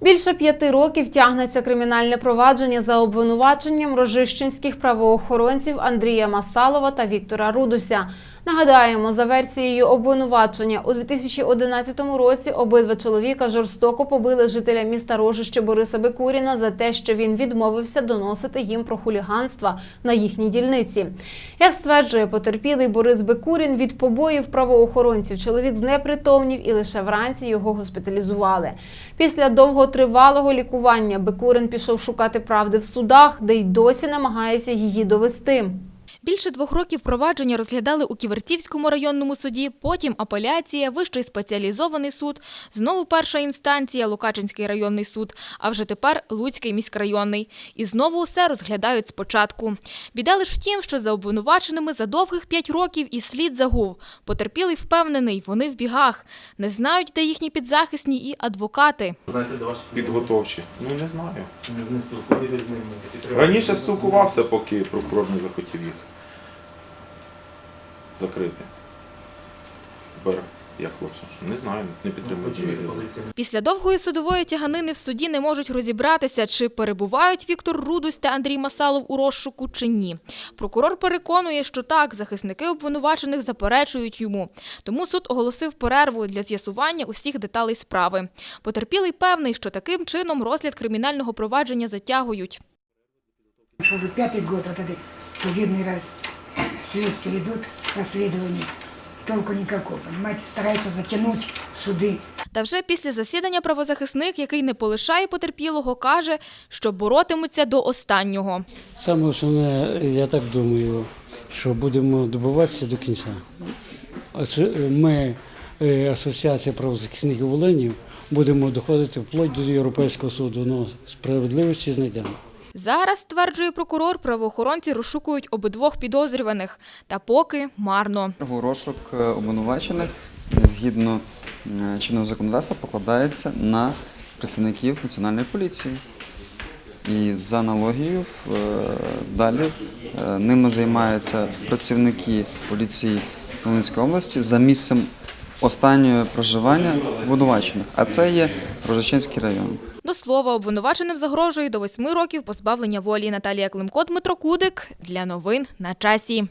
Більше п'яти років тягнеться кримінальне провадження за обвинуваченням рожищенських правоохоронців Андрія Масалова та Віктора Рудуся. Нагадаємо, за версією обвинувачення у 2011 році обидва чоловіка жорстоко побили жителя міста Рожище Бориса Бекуріна за те, що він відмовився доносити їм про хуліганства на їхній дільниці. Як стверджує потерпілий Борис Бекурін, від побоїв правоохоронців чоловік знепритомнів і лише вранці його госпіталізували. Після довготривалого лікування Бекурин пішов шукати правди в судах, де й досі намагається її довести. Більше двох років провадження розглядали у Ківертівському районному суді, потім апеляція, вищий спеціалізований суд, знову перша інстанція, Лукачинський районний суд, а вже тепер Луцький міськрайонний. І знову усе розглядають спочатку. Біда лиш в тім, що за обвинуваченими за довгих п'ять років і слід загув. Потерпілий впевнений, вони в бігах. Не знають, де їхні підзахисні і адвокати. Знаєте, до ваших Підготовчі. Ну не знаю. не, не з ними. Раніше спілкувався, поки прокурор не захотів їх закрити. Тепер я хлопцям, що не знаю, не підтримую цю Почуєте ідею. позицію. Після довгої судової тяганини в суді не можуть розібратися, чи перебувають Віктор Рудусь та Андрій Масалов у розшуку, чи ні. Прокурор переконує, що так, захисники обвинувачених заперечують йому. Тому суд оголосив перерву для з'ясування усіх деталей справи. Потерпілий певний, що таким чином розгляд кримінального провадження затягують. Что уже пятый год вот этой судебный раз следствия идут, расследования. Толку никакого, понимаете, стараются затянуть суды. Та вже після засідання правозахисник, який не полишає потерпілого, каже, що боротимуться до останнього. Саме основне, я так думаю, що будемо добиватися до кінця. Ми, е, Асоціація правозахисників Волинів, будемо доходити вплоть до Європейського суду. Ну, справедливості знайдемо. Зараз, стверджує прокурор, правоохоронці розшукують обидвох підозрюваних. Та поки марно. Розшук е, обвинувачених згідно е, чинного законодавства покладається на працівників національної поліції. І за аналогією е, далі е, ними займаються працівники поліції Волинської області за місцем останнього проживання обвинувачених, а це є Рожичинський район. До слова, обвинуваченим загрожує до восьми років позбавлення волі. Наталія Климко, Дмитро Кудик. Для новин на часі.